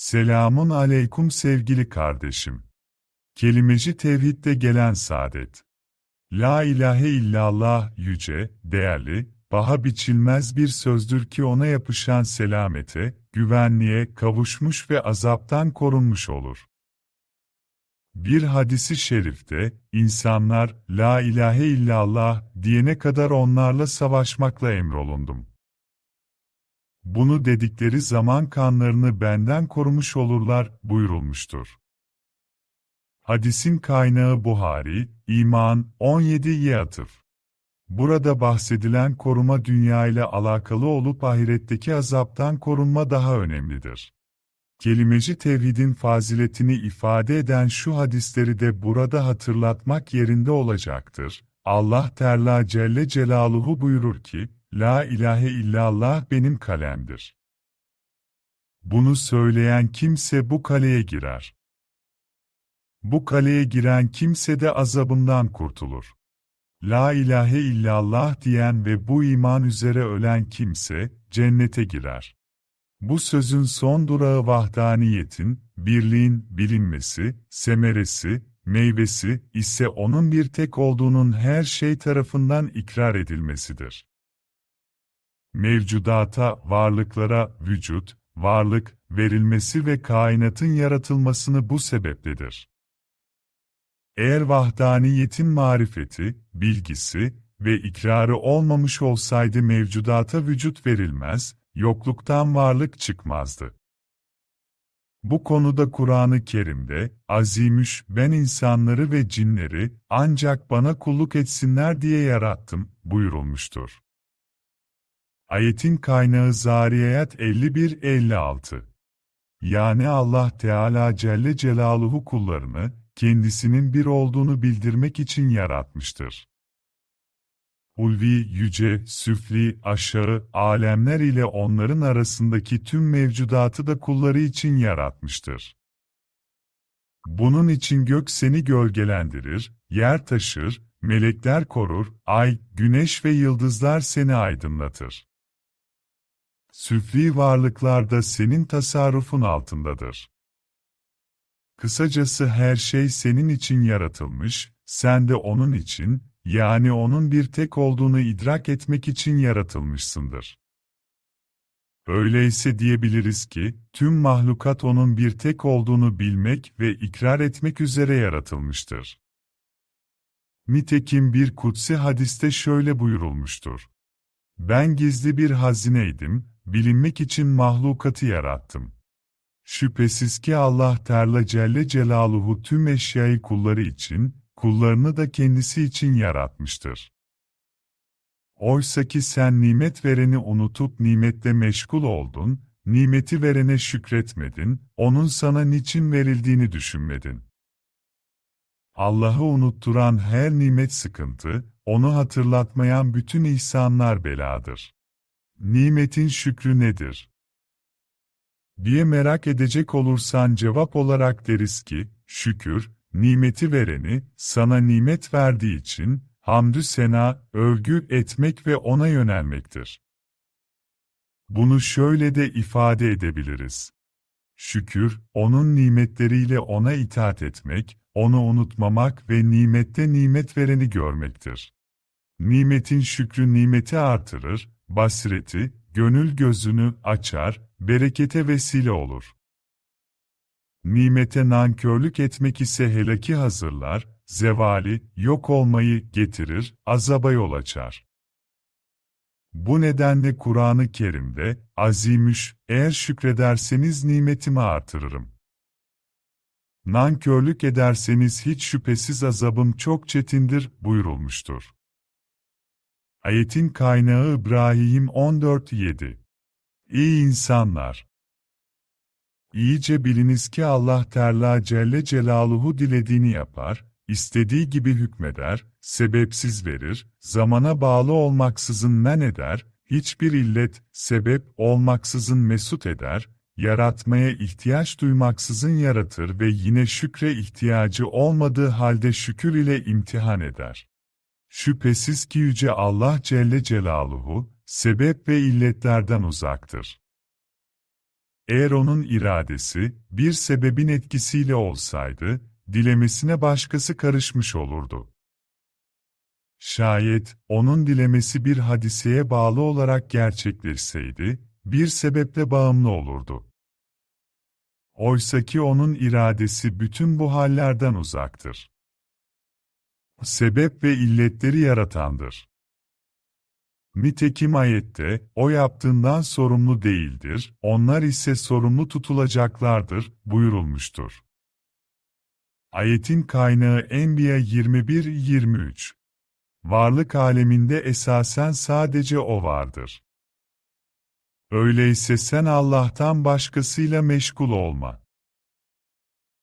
Selamun aleyküm sevgili kardeşim. Kelimeci tevhidde gelen saadet. La ilahe illallah yüce, değerli, baha biçilmez bir sözdür ki ona yapışan selamete, güvenliğe kavuşmuş ve azaptan korunmuş olur. Bir hadisi şerifte, insanlar, La ilahe illallah diyene kadar onlarla savaşmakla emrolundum. Bunu dedikleri zaman kanlarını benden korumuş olurlar buyurulmuştur. Hadisin kaynağı Buhari, İman 17'ye atıf. Burada bahsedilen koruma dünya ile alakalı olup ahiretteki azaptan korunma daha önemlidir. Kelimeci tevhidin faziletini ifade eden şu hadisleri de burada hatırlatmak yerinde olacaktır. Allah Teala Celle Celaluhu buyurur ki, La ilahe illallah benim kalemdir. Bunu söyleyen kimse bu kaleye girer. Bu kaleye giren kimse de azabından kurtulur. La ilahe illallah diyen ve bu iman üzere ölen kimse, cennete girer. Bu sözün son durağı vahdaniyetin, birliğin bilinmesi, semeresi, meyvesi ise onun bir tek olduğunun her şey tarafından ikrar edilmesidir. Mevcudata, varlıklara, vücut, varlık, verilmesi ve kainatın yaratılmasını bu sebepledir. Eğer vahdaniyetin marifeti, bilgisi ve ikrarı olmamış olsaydı mevcudata vücut verilmez, yokluktan varlık çıkmazdı. Bu konuda Kur'an-ı Kerim'de, azimüş ben insanları ve cinleri ancak bana kulluk etsinler diye yarattım, buyurulmuştur. Ayetin kaynağı Zariyat 51-56. Yani Allah Teala Celle Celaluhu kullarını, kendisinin bir olduğunu bildirmek için yaratmıştır. Ulvi, yüce, süfli, aşağı, alemler ile onların arasındaki tüm mevcudatı da kulları için yaratmıştır. Bunun için gök seni gölgelendirir, yer taşır, melekler korur, ay, güneş ve yıldızlar seni aydınlatır. Süfli varlıklar da senin tasarrufun altındadır. Kısacası her şey senin için yaratılmış, sen de onun için, yani onun bir tek olduğunu idrak etmek için yaratılmışsındır. Öyleyse diyebiliriz ki, tüm mahlukat onun bir tek olduğunu bilmek ve ikrar etmek üzere yaratılmıştır. Nitekim bir kutsi hadiste şöyle buyurulmuştur. Ben gizli bir hazineydim, bilinmek için mahlukatı yarattım. Şüphesiz ki Allah Teala Celle Celaluhu tüm eşyayı kulları için, kullarını da kendisi için yaratmıştır. Oysa ki sen nimet vereni unutup nimetle meşgul oldun, nimeti verene şükretmedin, onun sana niçin verildiğini düşünmedin. Allah'ı unutturan her nimet sıkıntı, onu hatırlatmayan bütün ihsanlar beladır. Nimetin şükrü nedir? diye merak edecek olursan cevap olarak deriz ki, şükür, nimeti vereni, sana nimet verdiği için, hamdü sena, övgü etmek ve ona yönelmektir. Bunu şöyle de ifade edebiliriz. Şükür, onun nimetleriyle ona itaat etmek, onu unutmamak ve nimette nimet vereni görmektir. Nimetin şükrü nimeti artırır, basireti, gönül gözünü açar, berekete vesile olur. Nimete nankörlük etmek ise helaki hazırlar, zevali, yok olmayı getirir, azaba yol açar. Bu nedenle Kur'an-ı Kerim'de, azimüş, eğer şükrederseniz nimetimi artırırım. Nankörlük ederseniz hiç şüphesiz azabım çok çetindir, buyurulmuştur. Ayetin kaynağı İbrahim 14.7 İyi insanlar! İyice biliniz ki Allah Teala Celle Celaluhu dilediğini yapar, istediği gibi hükmeder, sebepsiz verir, zamana bağlı olmaksızın men eder, hiçbir illet, sebep olmaksızın mesut eder, yaratmaya ihtiyaç duymaksızın yaratır ve yine şükre ihtiyacı olmadığı halde şükür ile imtihan eder. Şüphesiz ki Yüce Allah Celle Celaluhu, sebep ve illetlerden uzaktır. eğer onun iradesi, bir sebebin etkisiyle olsaydı, dilemesine başkası karışmış olurdu. Şayet, onun dilemesi bir hadiseye bağlı olarak gerçekleşseydi, bir sebeple bağımlı olurdu. Oysaki onun iradesi bütün bu hallerden uzaktır. Sebep ve illetleri yaratandır. Nitekim ayette, o yaptığından sorumlu değildir, onlar ise sorumlu tutulacaklardır, buyurulmuştur. Ayetin kaynağı Enbiya 21-23 Varlık aleminde esasen sadece O vardır. Öyleyse sen Allah'tan başkasıyla meşgul olma.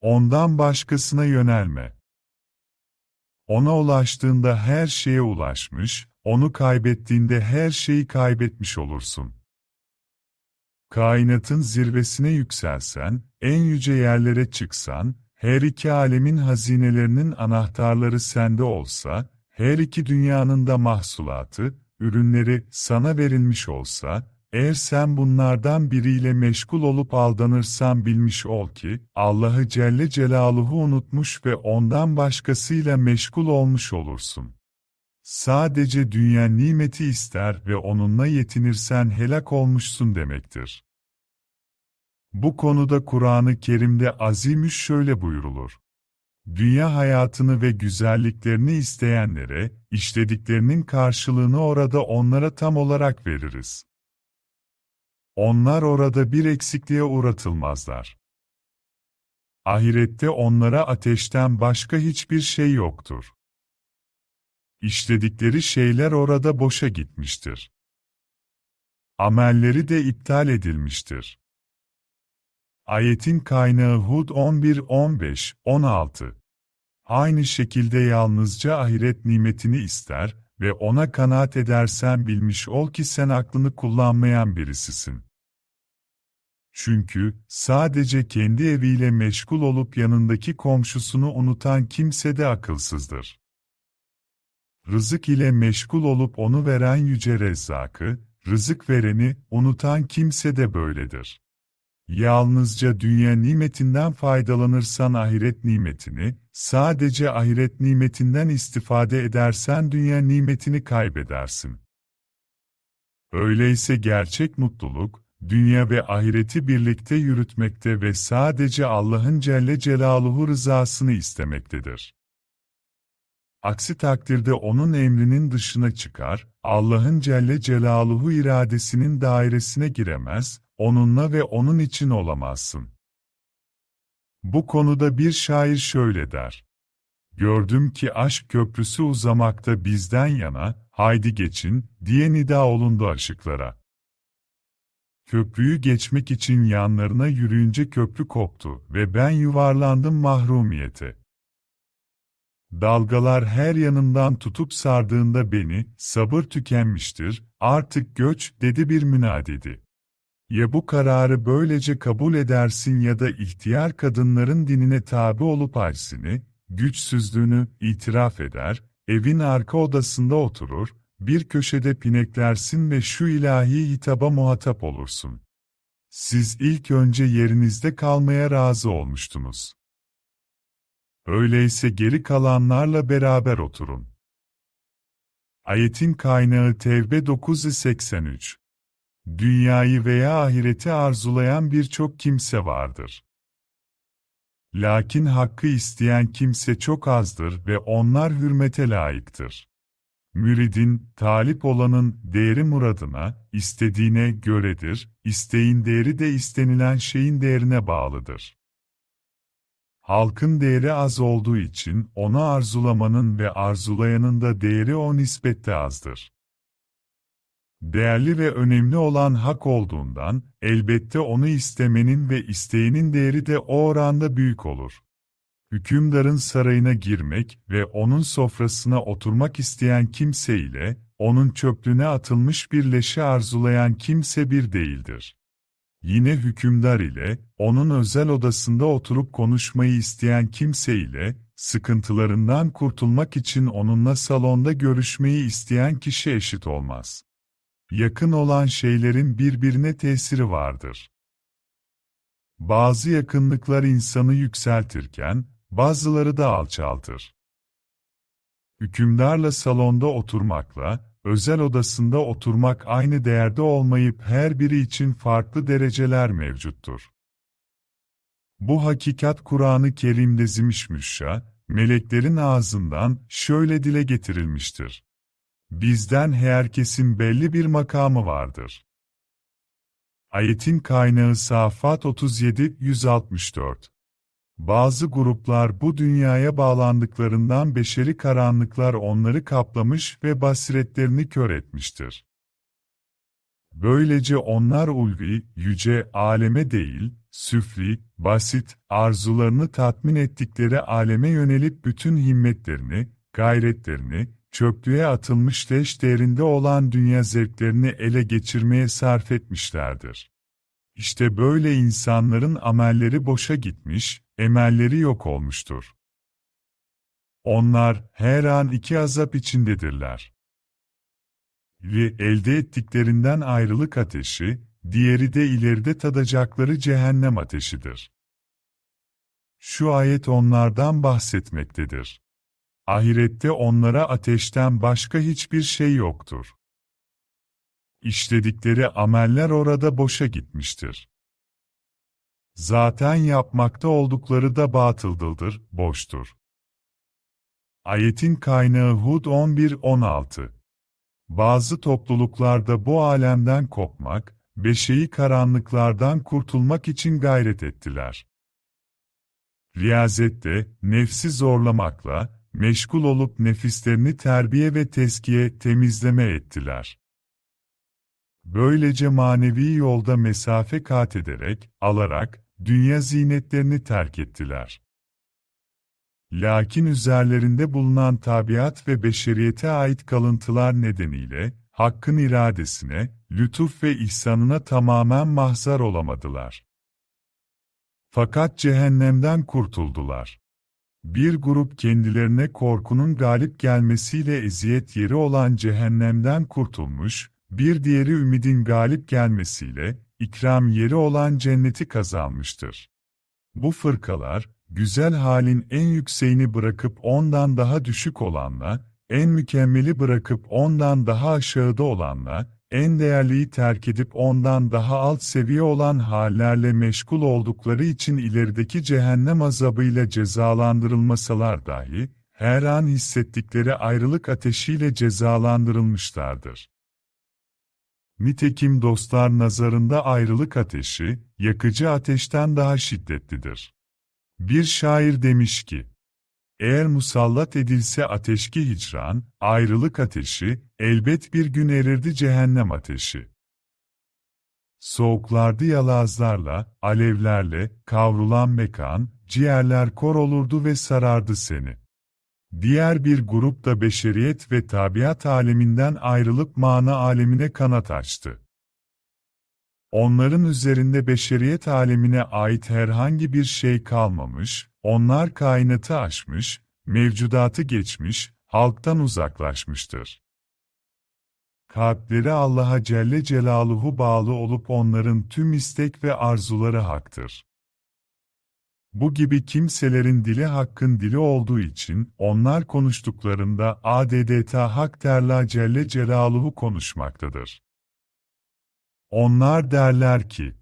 Ondan başkasına yönelme. Ona ulaştığında her şeye ulaşmış, onu kaybettiğinde her şeyi kaybetmiş olursun. Kainatın zirvesine yükselsen, en yüce yerlere çıksan, her iki alemin hazinelerinin anahtarları sende olsa, her iki dünyanın da mahsulatı, ürünleri sana verilmiş olsa, eğer sen bunlardan biriyle meşgul olup aldanırsan bilmiş ol ki, Allah'ı Celle Celaluhu unutmuş ve ondan başkasıyla meşgul olmuş olursun. Sadece dünya nimeti ister ve onunla yetinirsen helak olmuşsun demektir. Bu konuda Kur'an-ı Kerim'de azimüş şöyle buyurulur. Dünya hayatını ve güzelliklerini isteyenlere, işlediklerinin karşılığını orada onlara tam olarak veririz. Onlar orada bir eksikliğe uğratılmazlar. Ahirette onlara ateşten başka hiçbir şey yoktur. İşledikleri şeyler orada boşa gitmiştir. Amelleri de iptal edilmiştir. Ayetin kaynağı Hud 11, 15, 16. Aynı şekilde yalnızca ahiret nimetini ister ve ona kanaat edersen bilmiş ol ki sen aklını kullanmayan birisisin. Çünkü sadece kendi eviyle meşgul olup yanındaki komşusunu unutan kimse de akılsızdır. Rızık ile meşgul olup onu veren yüce Rezzak'ı, rızık vereni unutan kimse de böyledir. Yalnızca dünya nimetinden faydalanırsan ahiret nimetini, sadece ahiret nimetinden istifade edersen dünya nimetini kaybedersin. Öyleyse gerçek mutluluk, dünya ve ahireti birlikte yürütmekte ve sadece Allah'ın Celle Celaluhu rızasını istemektedir. Aksi takdirde onun emrinin dışına çıkar, Allah'ın Celle Celaluhu iradesinin dairesine giremez, onunla ve onun için olamazsın. Bu konuda bir şair şöyle der. Gördüm ki aşk köprüsü uzamakta bizden yana, haydi geçin, diye nida olundu aşıklara. Köprüyü geçmek için yanlarına yürüyünce köprü koptu ve ben yuvarlandım mahrumiyete. Dalgalar her yanımdan tutup sardığında beni, sabır tükenmiştir, artık göç, dedi bir münadidi. Ya bu kararı böylece kabul edersin ya da ihtiyar kadınların dinine tabi olup aczini, güçsüzlüğünü itiraf eder, evin arka odasında oturur, bir köşede pineklersin ve şu ilahi hitaba muhatap olursun. Siz ilk önce yerinizde kalmaya razı olmuştunuz. Öyleyse geri kalanlarla beraber oturun. Ayetin kaynağı Tevbe 983 Dünyayı veya ahireti arzulayan birçok kimse vardır. Lakin hakkı isteyen kimse çok azdır ve onlar hürmete layıktır. Müridin, talip olanın değeri muradına, istediğine göredir, isteğin değeri de istenilen şeyin değerine bağlıdır. Halkın değeri az olduğu için onu arzulamanın ve arzulayanın da değeri o nispette azdır. Değerli ve önemli olan hak olduğundan, elbette onu istemenin ve isteğinin değeri de o oranda büyük olur. Hükümdarın sarayına girmek ve onun sofrasına oturmak isteyen kimse ile, onun çöplüğüne atılmış bir leşi arzulayan kimse bir değildir. Yine hükümdar ile, onun özel odasında oturup konuşmayı isteyen kimse ile, sıkıntılarından kurtulmak için onunla salonda görüşmeyi isteyen kişi eşit olmaz yakın olan şeylerin birbirine tesiri vardır. Bazı yakınlıklar insanı yükseltirken, bazıları da alçaltır. Hükümdarla salonda oturmakla, özel odasında oturmak aynı değerde olmayıp her biri için farklı dereceler mevcuttur. Bu hakikat Kur'an-ı Kerim'de zimişmüşşa, meleklerin ağzından şöyle dile getirilmiştir. Bizden herkesin belli bir makamı vardır. Ayetin kaynağı Safat 37-164 Bazı gruplar bu dünyaya bağlandıklarından beşeri karanlıklar onları kaplamış ve basiretlerini kör etmiştir. Böylece onlar ulvi, yüce aleme değil, süfli, basit, arzularını tatmin ettikleri aleme yönelip bütün himmetlerini, gayretlerini, çöplüğe atılmış leş değerinde olan dünya zevklerini ele geçirmeye sarf etmişlerdir. İşte böyle insanların amelleri boşa gitmiş, emelleri yok olmuştur. Onlar her an iki azap içindedirler. Ve elde ettiklerinden ayrılık ateşi, diğeri de ileride tadacakları cehennem ateşidir. Şu ayet onlardan bahsetmektedir. Ahirette onlara ateşten başka hiçbir şey yoktur. İşledikleri ameller orada boşa gitmiştir. Zaten yapmakta oldukları da batıldır, boştur. Ayetin kaynağı Hud 11-16 Bazı topluluklarda bu alemden kopmak, beşeği karanlıklardan kurtulmak için gayret ettiler. Riyazette, nefsi zorlamakla, meşgul olup nefislerini terbiye ve teskiye, temizleme ettiler. Böylece manevi yolda mesafe kat ederek, alarak, dünya zinetlerini terk ettiler. Lakin üzerlerinde bulunan tabiat ve beşeriyete ait kalıntılar nedeniyle, Hakk'ın iradesine, lütuf ve ihsanına tamamen mahzar olamadılar. Fakat cehennemden kurtuldular. Bir grup kendilerine korkunun galip gelmesiyle eziyet yeri olan cehennemden kurtulmuş, bir diğeri ümidin galip gelmesiyle, ikram yeri olan cenneti kazanmıştır. Bu fırkalar, güzel halin en yükseğini bırakıp ondan daha düşük olanla, en mükemmeli bırakıp ondan daha aşağıda olanla, en değerliyi terk edip ondan daha alt seviye olan hallerle meşgul oldukları için ilerideki cehennem azabıyla cezalandırılmasalar dahi, her an hissettikleri ayrılık ateşiyle cezalandırılmışlardır. Nitekim dostlar nazarında ayrılık ateşi, yakıcı ateşten daha şiddetlidir. Bir şair demiş ki, eğer musallat edilse ateşki hicran, ayrılık ateşi, elbet bir gün erirdi cehennem ateşi. Soğuklardı yalazlarla, alevlerle, kavrulan mekan, ciğerler kor olurdu ve sarardı seni. Diğer bir grup da beşeriyet ve tabiat aleminden ayrılıp mana alemine kanat açtı. Onların üzerinde beşeriyet alemine ait herhangi bir şey kalmamış, onlar kainatı aşmış, mevcudatı geçmiş, halktan uzaklaşmıştır. Kalpleri Allah'a Celle Celaluhu bağlı olup onların tüm istek ve arzuları haktır. Bu gibi kimselerin dili hakkın dili olduğu için, onlar konuştuklarında adeta Hak Terla Celle Celaluhu konuşmaktadır. Onlar derler ki,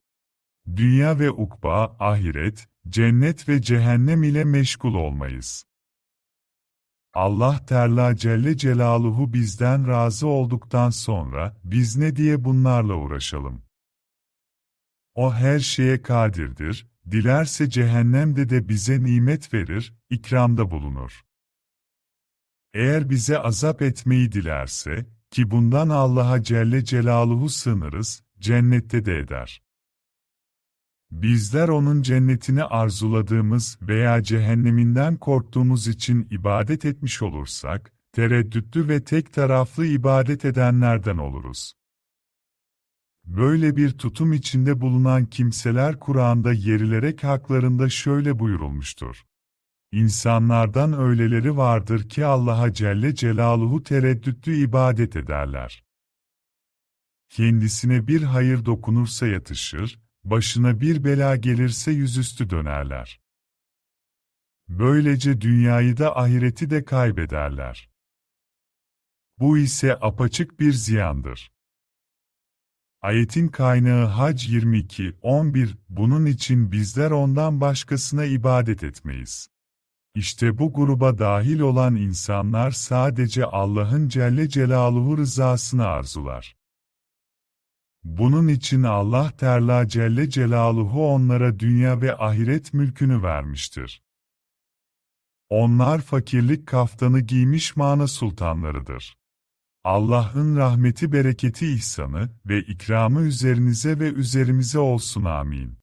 dünya ve ukba, ahiret, cennet ve cehennem ile meşgul olmayız. Allah Teala Celle Celaluhu bizden razı olduktan sonra, biz ne diye bunlarla uğraşalım? O her şeye kadirdir, dilerse cehennemde de bize nimet verir, ikramda bulunur. Eğer bize azap etmeyi dilerse, ki bundan Allah'a Celle Celaluhu sığınırız, cennette de eder. Bizler onun cennetini arzuladığımız veya cehenneminden korktuğumuz için ibadet etmiş olursak, tereddütlü ve tek taraflı ibadet edenlerden oluruz. Böyle bir tutum içinde bulunan kimseler Kur'an'da yerilerek haklarında şöyle buyurulmuştur. İnsanlardan öyleleri vardır ki Allah'a Celle Celaluhu tereddütlü ibadet ederler. Kendisine bir hayır dokunursa yatışır, başına bir bela gelirse yüzüstü dönerler. Böylece dünyayı da ahireti de kaybederler. Bu ise apaçık bir ziyandır. Ayetin kaynağı Hac 22, 11, bunun için bizler ondan başkasına ibadet etmeyiz. İşte bu gruba dahil olan insanlar sadece Allah'ın Celle Celaluhu rızasını arzular. Bunun için Allah Teala Celle Celaluhu onlara dünya ve ahiret mülkünü vermiştir. Onlar fakirlik kaftanı giymiş mana sultanlarıdır. Allah'ın rahmeti bereketi ihsanı ve ikramı üzerinize ve üzerimize olsun amin.